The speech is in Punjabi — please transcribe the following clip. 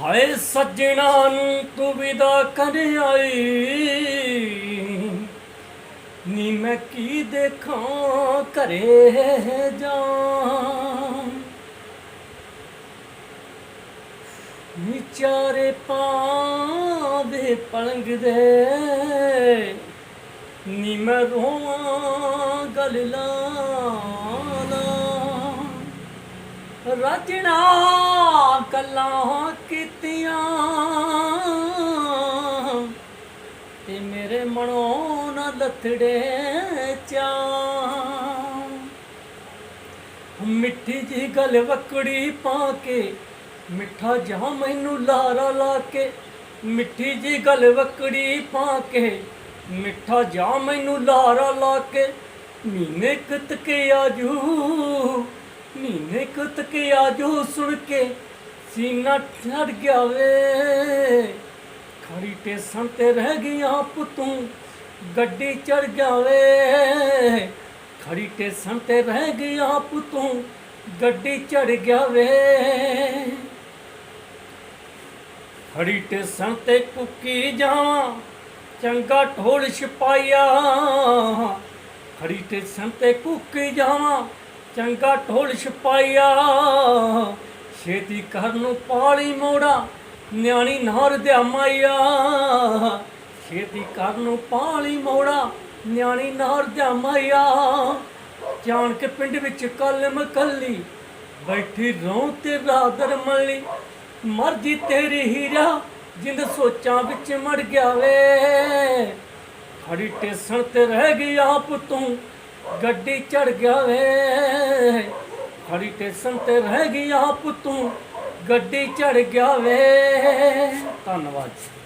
ਹਾਏ ਸੱਜਣਾ ਨੂੰ ਤੂੰ ਵਿਦਾ ਕਰ ਆਈ। ਨੀ ਮੈਂ ਕੀ ਦੇਖਾਂ ਘਰੇ ਜਾ ਵਿਚਾਰੇ ਪਾਵੇ ਪਲੰਗ ਨੀ ਮੈਂ ਰੋਵਾਂ ਗਲ ਲਾਲਾ ਰਚਨਾ ਗੱਲਾਂ ਕੀਤੀਆਂ ਤੇ ਮੇਰੇ ਮਨੋਂ ਨਾ ਲੱਥੜੇ ਚਾ ਮਿੱਠੀ ਜੀ ਗੱਲ ਵਕੜੀ ਪਾ ਕੇ, ਮਿੱਠਾ ਜਾ ਮੈਨੂੰ ਲਾਰਾ ਲਾ ਕੇ, ਮਿੱਠੀ ਜੀ ਗੱਲ ਵਕੜੀ ਪਾ ਕੇ, ਮਿੱਠਾ ਜਾ ਮੈਨੂੰ ਲਾਰਾ ਲਾ ਕੇ ਮੀਨੇ ਕੁੱਤ ਕੇ ਆਜੂ ਮੀਨੇ ਕੁੱਤ ਕੇ ਆਜੂ ਸੁਣ ਕੇ। ਸੀਨਾ ਠੜ ਗਿਆ ਵੇ। ਖੜੀ ਟੇਸਣ ਤੇ ਰਹਿ ਗਿਆ ਪੁੱਤੂ ਗੱਡੀ ਚੜ ਗਿਆ ਵੇ। ਖੜੀ ਟੇਸਣ ਤੇ ਰਹਿ ਗਿਆ ਪੁੱਤੂ ਗੱਡੀ ਚੜ ਗਿਆ ਵੇ। ਖੜੀ ਟੇਸਣ ਤੇ ਕੁੱਕੀ ਜਾਵਾਂ, ਚੰਗਾ ਢੋਲ ਛਪਾਇਆ। ਖੜੀ ਟੇਸਣ ਤੇ ਕੁੱਕੀ ਜਾਵਾਂ, ਚੰਗਾ ਢੋਲ ਛਪਾਇਆ। ਛੇਤੀ ਘਰ ਨੂੰ ਪਾਲੀ ਮੋੜਾ, ਨਿਆਣੀ ਨਾਰ ਦਿਆ ਮਾਇਆ। ਛੇਤੀ ਘਰ ਨੂੰ ਪਾਲੀ ਮੋੜਾ, ਨਿਆਣੀ ਨਾਰ ਦਿਆ ਮਾਇਆ। ਜਾਣ ਕੇ ਪਿੰਡ ਵਿੱਚ ਕਲਮ ਕੱਲੀ, ਬੈਠੀ ਰੋਂ ਤੇ ਰਾਦਰ ਮਲੀ। ਮਰਜ਼ੀ ਤੇਰੀ ਹੀਰਾ ਜਿੰਦ ਸੋਚਾਂ ਵਿੱਚ ਮੜ ਗਿਆ ਵੇ। ਖੜੀ ਟੇਸਣ ਤੇ ਰਹਿ ਗਈ ਆਪ ਤੂੰ, ਗੱਡੀ ਚੜ ਗਿਆ ਵੇ। ਖੜੀ ਟੇਸਣ ਤੇ ਰਹਿ ਗਈ ਆਪ ਤੂੰ ਗੱਡੀ ਚੜ ਗਿਆ ਵੇ। ਧੰਨਵਾਦ ਜੀ।